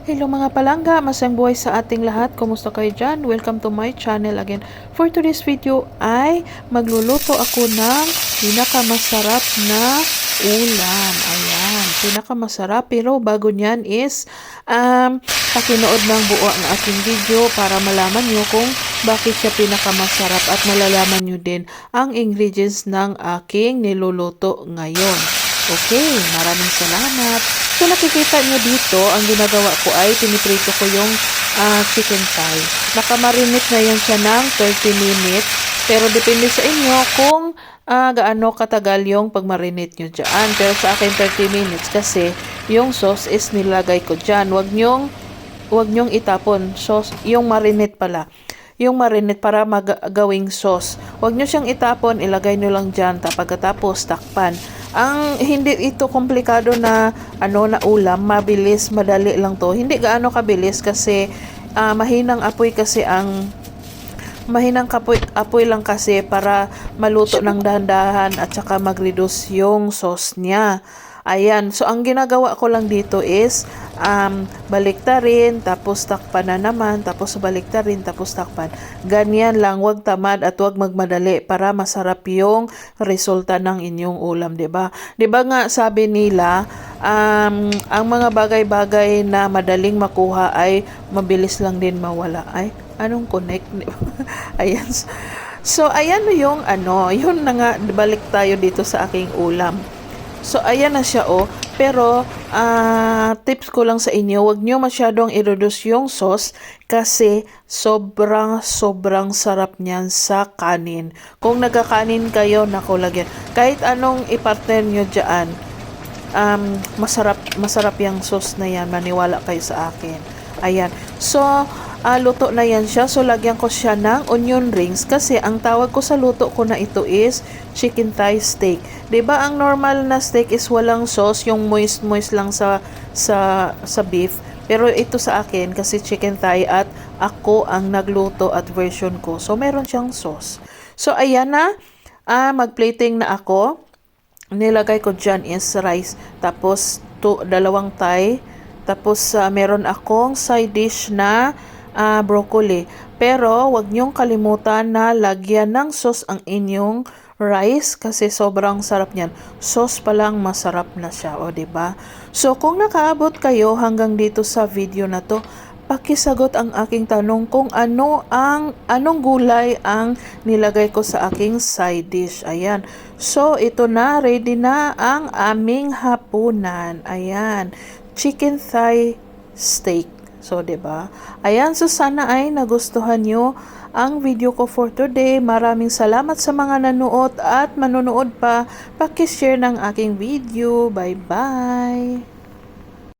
Hello mga palangga, masayang buhay sa ating lahat. Kumusta kayo dyan? Welcome to my channel again. For today's video ay magluluto ako ng pinakamasarap na ulam. Ayan, pinakamasarap. Pero bago niyan is um, pakinood ng buo ang aking video para malaman nyo kung bakit siya pinakamasarap at malalaman nyo din ang ingredients ng aking niluluto ngayon. Okay, maraming salamat. So nakikita nyo dito, ang ginagawa ko ay piniprito ko yung ah, chicken thigh. Nakamarinate na yan siya ng 30 minutes. Pero depende sa inyo kung ah, gaano katagal yung pagmarinate nyo dyan. Pero sa akin 30 minutes kasi yung sauce is nilagay ko dyan. Huwag nyong, huwag nyong itapon. Sauce, yung marinate pala yung marinate para magawing sauce. Huwag nyo siyang itapon, ilagay nyo lang dyan, tapos pagkatapos takpan. Ang hindi ito komplikado na ano na ulam, mabilis, madali lang to. Hindi gaano kabilis kasi ah, mahinang apoy kasi ang mahinang kapoy, apoy lang kasi para maluto ng dahan-dahan at saka mag-reduce yung sauce niya. Ayan, so ang ginagawa ko lang dito is um, baliktarin, tapos takpan na naman, tapos baliktarin, tapos takpan. Ganyan lang, wag tamad at wag magmadali para masarap yung resulta ng inyong ulam, 'di ba? 'Di ba nga sabi nila, um, ang mga bagay-bagay na madaling makuha ay mabilis lang din mawala. Ay, anong connect? ayan. So, ayan yung ano, yun na nga, balik tayo dito sa aking ulam. So, ayan na siya, oh. Pero, ah, tips ko lang sa inyo, wag nyo masyadong i-reduce yung sauce kasi sobrang, sobrang sarap niyan sa kanin. Kung nagkakanin kayo, naku. Kahit anong ipartner nyo dyan, um, masarap, masarap yung sauce na yan. Maniwala kayo sa akin. Ayan. So, ah, luto na yan siya. So, lagyan ko siya ng onion rings kasi ang tawag ko sa luto ko na ito is chicken thigh steak. ba ang normal na steak is walang sauce, yung moist-moist lang sa sa sa beef. Pero ito sa akin kasi chicken thigh at ako ang nagluto at version ko. So, meron siyang sauce. So, ayan na. Ah, mag-plating na ako nilagay ko dyan is rice. Tapos, to, dalawang thigh. Tapos, ah, meron akong side dish na ah, broccoli. Pero, wag niyong kalimutan na lagyan ng sauce ang inyong rice kasi sobrang sarap niyan. Sauce pa lang masarap na siya, o ba? So, kung nakaabot kayo hanggang dito sa video na to, pakisagot ang aking tanong kung ano ang anong gulay ang nilagay ko sa aking side dish. Ayan. So, ito na ready na ang aming hapunan. Ayan. Chicken thigh steak. So, ba? Ayan, so sana ay nagustuhan nyo ang video ko for today. Maraming salamat sa mga nanood at manonood pa. Paki-share ng aking video. Bye-bye.